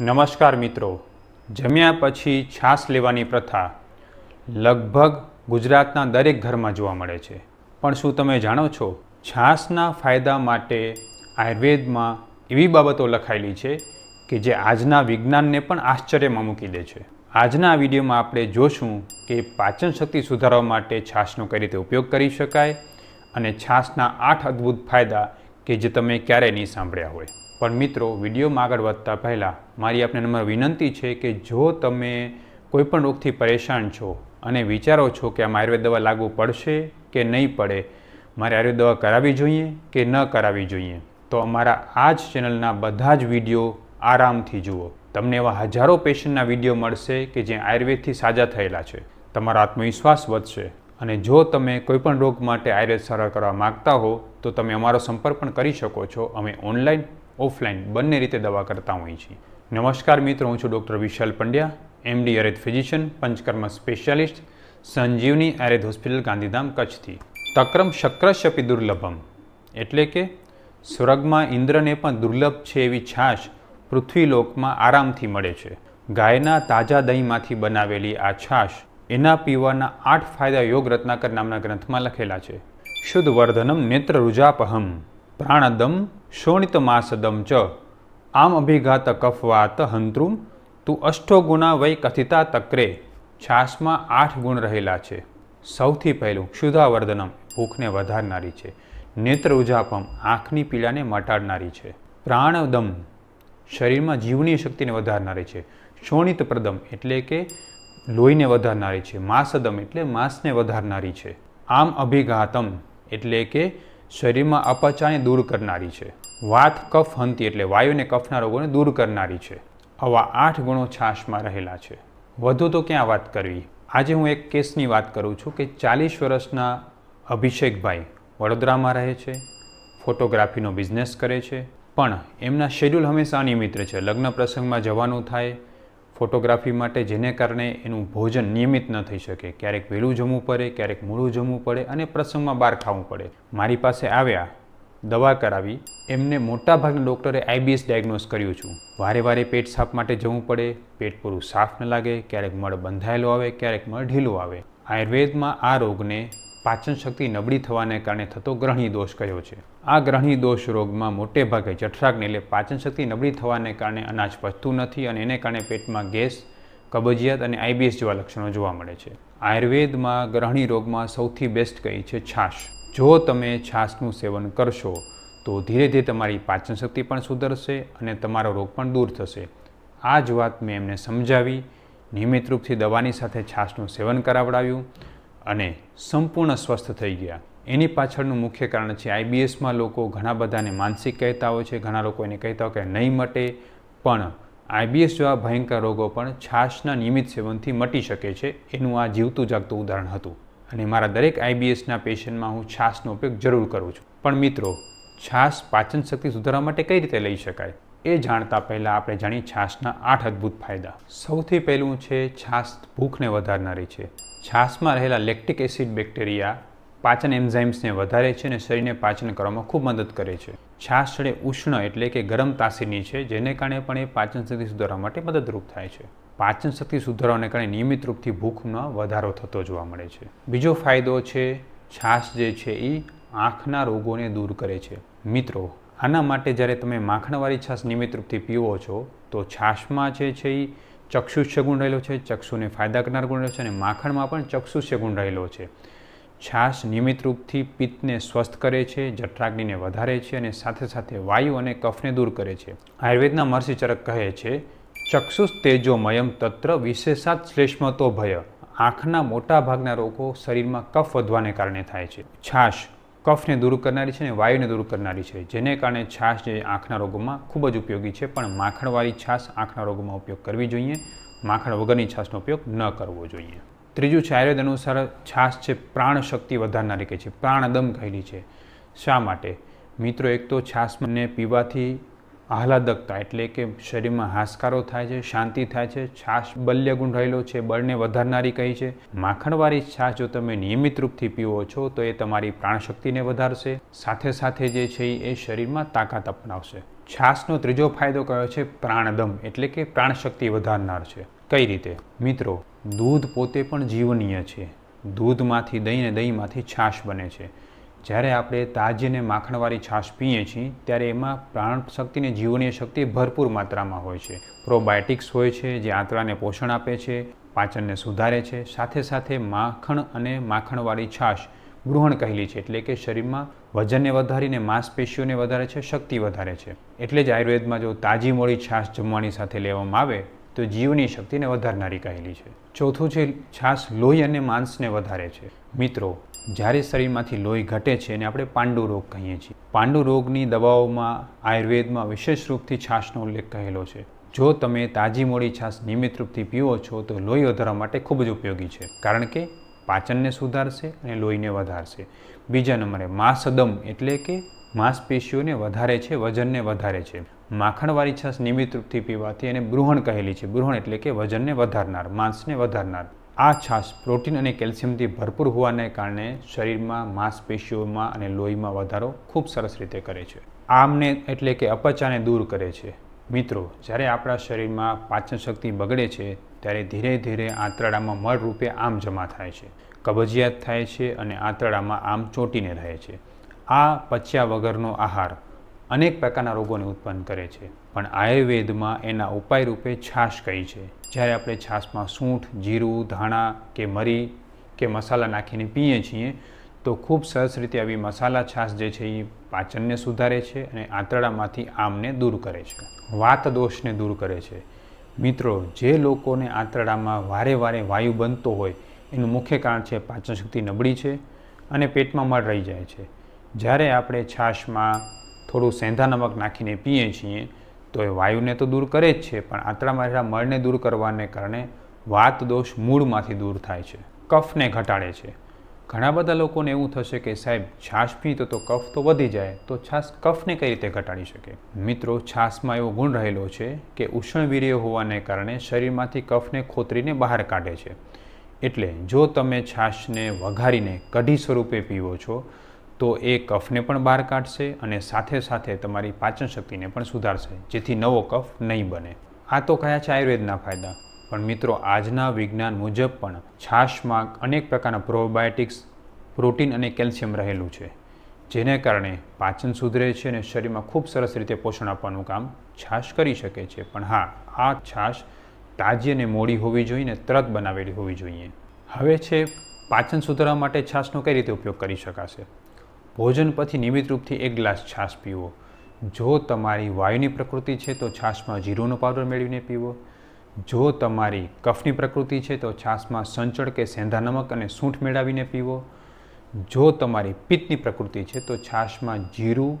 નમસ્કાર મિત્રો. જમ્યા પછી છાશ લેવાની પ્રથા લગભગ ગુજરાતના દરેક ઘરમાં જોવા મળે છે. પણ શું તમે જાણો છો છાશના ફાયદા માટે આયુર્વેદમાં એવી બાબતો લખાયેલી છે કે જે આજના વિજ્ઞાનને પણ આશ્ચર્યમાં મૂકી દે છે? આજના વિડીયોમાં આપણે જોશું કે પાચન શક્તિ સુધારવા માટે છાશનો કઈ રીતે ઉપયોગ કરી શકાય અને છાશના આઠ અદ્ભુત ફાયદા કે જે તમે ક્યારેય નહીં સાંભળ્યા હોય. પણ મિત્રો, વિડીયોમાં આગળ વધતા પહેલાં મારી આપને નંબર વિનંતી છે કે જો તમે કોઈપણ રોગથી પરેશાન છો અને વિચારો છો કે આમ આયુર્વેદ દવા લાગુ પડશે કે નહીં પડે, મારે આયુર્વેદ દવા કરાવવી જોઈએ કે ન કરાવવી જોઈએ? તો અમારા આ જ ચેનલના બધા જ વીડિયો આરામથી જુઓ. તમને એવા હજારો પેશન્ટના વીડિયો મળશે કે જે આયુર્વેદથી સાજા થયેલા છે. તમારો આત્મવિશ્વાસ વધશે અને જો તમે કોઈપણ રોગ માટે આયુર્વેદ સારવાર કરવા માગતા હો, તો તમે અમારો સંપર્ક પણ કરી શકો છો. અમે ઓનલાઈન ઓફલાઈન બંને રીતે દવા કરતા હોઈએ છીએ નમસ્કાર મિત્રો, હું છું doctor Vishal Pandya MD Ayurveda physician Panchakarma specialist Sanjivani Ayurveda hospital Gandhidham, કચ્છથી. તક્રમ શક્રશપી દુર્લભમ, એટલે કે સ્વર્ગમાં ઇન્દ્રને પણ દુર્લભ છે એવી છાશ પૃથ્વીલોકમાં આરામથી મળે છે. ગાયના તાજા દહીંમાંથી બનાવેલી આ છાશ એના પીવાના આઠ ફાયદા યોગ રત્નાકર નામના ગ્રંથમાં લખેલા છે. શુદ્ધ વર્ધનમ નેત્ર રુજાપહમ પ્રાણદમ શોણિતમાસદમ ચ આમ અભિઘાત કફવાત હંત્રુમ તું અષ્ટો ગુણા વય કથિતા તક્રે છાસમાં આઠ ગુણ રહેલા છે સૌથી પહેલું ક્ષુધાવર્ધનમ ભૂખને વધારનારી છે નેત્ર ઉજાપમ આંખની પીડાને મટાડનારી છે પ્રાણદમ શરીરમાં જીવની શક્તિને વધારનારી છે શોણિત પ્રદમ એટલે કે લોહીને વધારનારી છે માસદમ એટલે માંસને વધારનારી છે આમ અભિઘાતમ એટલે કે શરીરમાં અપચાને દૂર કરનારી છે. વાત કફ હંતી એટલે વાયુને કફના રોગોને દૂર કરનારી છે. આવા આઠ ગુણો છાશમાં રહેલા છે. વધુ તો ક્યાં વાત કરવી? આજે હું એક કેસની વાત કરું છું કે ચાલીસ વર્ષના અભિષેકભાઈ વડોદરામાં રહે છે, ફોટોગ્રાફીનો બિઝનેસ કરે છે, પણ એમના શેડ્યુલ હંમેશા અનિયમિત છે. લગ્ન પ્રસંગમાં જવાનું થાય ફોટોગ્રાફી માટે જેને કારણે એનું ભોજન નિયમિત ન થઈ શકે. ક્યારેક વહેલું જમવું પડે, ક્યારેક મોડું જમવું પડે અને પ્રસંગમાં બહાર ખાવું પડે. મારી પાસે આવ્યા દવા કરાવી. એમને મોટાભાગના ડૉક્ટરે આઈબીએસ ડાયગ્નોઝ કર્યું છું. વારે વારે પેટ સાફ માટે જવું પડે. પેટ પૂરું સાફ ન લાગે. ક્યારેક મળ બંધાયેલો આવે, ક્યારેક મળ ઢીલું આવે. આયુર્વેદમાં આ રોગને પાચન શક્તિ નબળી થવાને કારણે થતો ગ્રહણી દોષ કહ્યો છે? આ ગ્રહણી દોષ રોગમાં મોટે ભાગે જઠરાગ્નિ એટલે પાચન શક્તિ નબળી થવાને કારણે અનાજ પચતું નથી અને એને કારણે પેટમાં ગેસ, કબજિયાત અને આઈબીએસ જેવા લક્ષણો જોવા મળે છે. આયુર્વેદમાં ગ્રહણી રોગમાં સૌથી બેસ્ટ કહી છે? છાશ. જો તમે છાશનું સેવન કરશો, તો ધીરે ધીરે તમારી પાચન શક્તિ પણ સુધરશે અને તમારો રોગ પણ દૂર થશે. આ જ વાત મેં એમને સમજાવી. નિયમિત રૂપથી દવાની સાથે છાશનું સેવન કરાવડાવ્યું. અને સંપૂર્ણ સ્વસ્થ થઈ ગયા. એની પાછળનું મુખ્ય કારણ છે, આઈબીએસમાં લોકો ઘણા બધાને માનસિક કહેતા હોય છે, ઘણા લોકો એને કહેતા હોય કે નહીં મટે, પણ આઈબીએસ જેવા ભયંકર રોગો પણ છાશના નિયમિત સેવનથી મટી શકે છે, એનું આ જીવતું જાગતું ઉદાહરણ હતું. અને મારા દરેક આઈબીએસના પેશન્ટમાં હું છાશનો ઉપયોગ જરૂર કરું છું. પણ મિત્રો, છાશ પાચન શક્તિ સુધારવા માટે કઈ રીતે લઈ શકાય? એ જાણતા પહેલાં આપણે જાણીએ છાશના આઠ અદ્ભુત ફાયદા. સૌથી પહેલું છે છાશ ભૂખને વધારનારી છે. છાશમાં રહેલા લેક્ટિક એસિડ બેક્ટેરિયા પાચન એન્ઝાઇમ્સને વધારે છે અને શરીરને પાચન કરવામાં ખૂબ મદદ કરે છે. છાશ છડે ઉષ્ણ એટલે કે ગરમ તાસીરની છે, જેને કારણે પણ એ પાચન શક્તિ સુધારવા માટે મદદરૂપ થાય છે. પાચન શક્તિ સુધારવાને કારણે નિયમિત રૂપથી ભૂખમાં વધારો થતો જોવા મળે છે. બીજો ફાયદો છે છાશ જે છે એ આંખના રોગોને દૂર કરે છે. મિત્રો આના માટે જ્યારે તમે માખણવાળી છાશ નિયમિત રૂપથી પીવો છો, તો છાશમાં જે છે એ ચક્ષુષ્ય ગુણ રહેલો છે, ચક્ષુને ફાયદા કરનાર ગુણ રહેલો છે અને માખણમાં પણ ચક્ષુષ્ય ગુણ રહેલો છે. છાશ નિયમિત રૂપથી પિત્તને સ્વસ્થ કરે છે, જઠરાગ્નિને વધારે છે અને સાથે સાથે વાયુ અને કફને દૂર કરે છે. આયુર્વેદના મહર્ષિ ચરક કહે છે ચક્ષુષ તેજોમયમ તત્ર વિશેષાત શ્લેષ્મતો ભય. આંખના મોટા ભાગના રોગો શરીરમાં કફ વધવાને કારણે થાય છે. છાશ કફને દૂર કરનારી છે અને વાયુને દૂર કરનારી છે, જેને કારણે છાશ જે આંખના રોગોમાં ખૂબ જ ઉપયોગી છે, પણ માખણવાળી છાશ આંખના રોગોમાં ઉપયોગ કરવી જોઈએ. માખણ વગરની છાશનો ઉપયોગ ન કરવો જોઈએ. ત્રીજું છે, આયુર્વેદ અનુસાર છાશ છે પ્રાણ શક્તિ વધારનારી કહે છે, પ્રાણદમ કહેલી છે. શા માટે? મિત્રો, એક તો છાશને પીવાથી આહલાદકતા એટલે કે શરીરમાં હાશકારો થાય છે, શાંતિ થાય છે, છાશ બલ્ય ગુણ રહેલો છે, બળને વધારનારી કહી છે. માખણવાળી છાશ જો તમે નિયમિત રૂપથી પીવો છો, તો એ તમારી પ્રાણશક્તિને વધારશે. સાથે સાથે જે છે એ શરીરમાં તાકાત અપનાવશે. છાશનો ત્રીજો ફાયદો કયો છે? પ્રાણદમ એટલે કે પ્રાણશક્તિ વધારનાર છે. કઈ રીતે? મિત્રો, દૂધ પોતે પણ જીવનીય છે. દૂધમાંથી દહીં ને દહીંમાંથી છાશ બને છે. જ્યારે આપણે તાજી અને માખણવાળી છાશ પીએ છીએ, ત્યારે એમાં પ્રાણ શક્તિ અને જીવનીય શક્તિ ભરપૂર માત્રામાં હોય છે. પ્રોબાયોટિક્સ હોય છે, જે આંતરાને પોષણ આપે છે, પાચનને સુધારે છે, સાથે સાથે માખણ અને માખણવાળી છાશ ગૃહણ કહેલી છે, એટલે કે શરીરમાં વજનને વધારીને માંસપેશીઓને વધારે છે, શક્તિ વધારે છે. એટલે જ આયુર્વેદમાં જો તાજી મોડી છાશ જમવાની સાથે લેવામાં આવે તો જીવની શક્તિને વધારનારી કહેલી છે. ચોથું છે છાશ લોહી અને માંસને વધારે છે. મિત્રો, જ્યારે શરીરમાંથી લોહી ઘટે છે એને આપણે પાંડુ રોગ કહીએ છીએ. પાંડુ રોગની દવાઓમાં આયુર્વેદમાં વિશેષ રૂપથી છાશનો ઉલ્લેખ કહેલો છે. જો તમે તાજી મોડી છાશ નિયમિત રૂપથી પીવો છો, તો લોહી વધારવા માટે ખૂબ જ ઉપયોગી છે. કારણ કે પાચનને સુધારશે અને લોહીને વધારશે. બીજા નંબરે, માંસદમ એટલે કે માંસપેશીઓને વધારે છે, વજનને વધારે છે. માખણવાળી છાશ નિયમિત રૂપથી પીવાથી એને બૃહણ કહેલી છે. બૃહણ એટલે કે વજનને વધારનાર, માંસને વધારનાર. આ છાશ પ્રોટીન અને કેલ્શિયમથી ભરપૂર હોવાને કારણે શરીરમાં માંસપેશીઓમાં અને લોહીમાં વધારો ખૂબ સરસ રીતે કરે છે. આમને એટલે કે અપચાને દૂર કરે છે. મિત્રો, જ્યારે આપણા શરીરમાં પાચન શક્તિ બગડે છે, ત્યારે ધીરે ધીરે આંતરડામાં મળ રૂપે આમ જમા થાય છે. કબજિયાત થાય છે અને આંતરડામાં આમ ચોંટીને રહે છે. આ પચ્યા વગરનો આહાર અનેક પ્રકારના રોગોને ઉત્પન્ન કરે છે. પણ આયુર્વેદમાં એના ઉપાય રૂપે છાશ કહી છે? જ્યારે આપણે છાશમાં સૂંઠ, જીરું, ધાણા કે મરી કે મસાલા નાખીને પીએ છીએ, તો ખૂબ સરસ રીતે આવી મસાલા છાશ જે છે એ પાચનને સુધારે છે અને આંતરડામાંથી આમને દૂર કરે છે. વાત દોષને દૂર કરે છે. મિત્રો, જે લોકોને આંતરડામાં વારે વારે વાયુ બનતો હોય, એનું મુખ્ય કારણ છે પાચન શક્તિ નબળી છે અને પેટમાં મળ રહી જાય છે. જ્યારે આપણે છાશમાં થોડું સેંધા નમક નાખીને પીએ છીએ, તો એ વાયુને તો દૂર કરે જ છે, પણ રહેલા મળને દૂર કરવાને કારણે વાત દોષ મૂળમાંથી દૂર થાય છે, કફને ઘટાડે છે. ઘણા બધા લોકોને એવું થશે કે સાહેબ, છાશ પીતો તો કફ તો વધી જાય, તો છાશ કફને કઈ રીતે ઘટાડી શકે? મિત્રો, છાશમાં એવો ગુણ રહેલો છે કે ઉષ્ણવીર્ય હોવાને કારણે શરીરમાંથી કફને ખોતરીને બહાર કાઢે છે. એટલે જો તમે છાશને વઘારીને કઢી સ્વરૂપે પીવો છો તો એ કફને પણ બહાર કાઢશે અને સાથે સાથે તમારી પાચન શક્તિને પણ સુધારશે, જેથી નવો કફ નહીં બને. આ તો કયા છે આયુર્વેદના ફાયદા? પણ મિત્રો, આજના વિજ્ઞાન મુજબ પણ છાશમાં અનેક પ્રકારના પ્રોબાયોટિક્સ, પ્રોટીન અને કેલ્શિયમ રહેલું છે, જેને કારણે પાચન સુધરે છે અને શરીરમાં ખૂબ સરસ રીતે પોષણ આપવાનું કામ છાશ કરી શકે છે. પણ હા, આ છાશ તાજી અને મોડી હોવી જોઈએ ને તરત બનાવેલી હોવી જોઈએ. હવે છે પાચન સુધારવા માટે છાશનો કઈ રીતે ઉપયોગ કરી શકાશે? ભોજન પછી નિયમિત રૂપથી એક ગ્લાસ છાશ પીવો. જો તમારી વાયુની પ્રકૃતિ છે તો છાશમાં જીરુંનો પાવડર મેળવીને પીવો. જો તમારી કફની પ્રકૃતિ છે તો છાશમાં સંચળ કે સેંધા નમક અને સૂંઠ મેળવીને પીવો. જો તમારી પિત્તની પ્રકૃતિ છે તો છાશમાં જીરું,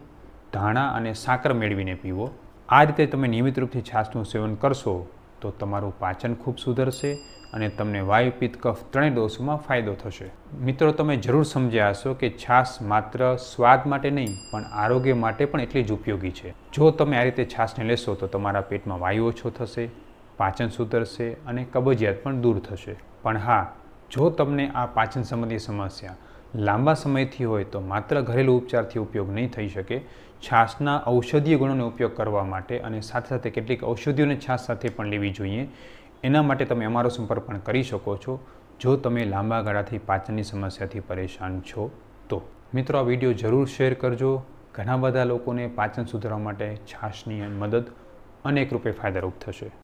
ધાણા અને સાકર મેળવીને પીવો. આ રીતે તમે નિયમિત રૂપથી છાશનું સેવન કરશો તો તમારું પાચન ખૂબ સુધરશે અને તમને વાયુ પિત્ત કફ ત્રણેય દોષોમાં ફાયદો થશે. મિત્રો, તમે જરૂર સમજ્યા હશો કે છાશ માત્ર સ્વાદ માટે નહીં, પણ આરોગ્ય માટે પણ એટલી જ ઉપયોગી છે. જો તમે આ રીતે છાશને લેશો, તો તમારા પેટમાં વાયુ ઓછો થશે, પાચન સુધરશે અને કબજિયાત પણ દૂર થશે. પણ હા, જો તમને આ પાચન સંબંધી સમસ્યા લાંબા સમયથી હોય, તો માત્ર ઘરેલું ઉપચારથી ઉપયોગ નહીં થઈ શકે. છાશના ઔષધીય ગુણોનો ઉપયોગ કરવા માટે અને સાથે સાથે કેટલીક ઔષધિઓને છાશ સાથે પણ લેવી જોઈએ. એના માટે તમે અમારો સંપર્ક પણ કરી શકો છો. જો તમે લાંબા ગાળાથી પાચનની સમસ્યાથી પરેશાન છો, તો મિત્રો આ વીડિયો જરૂર શેર કરજો. ઘણા બધા લોકોને પાચન સુધારવા માટે છાશની મદદ અનેક રૂપે ફાયદારૂપ થશે.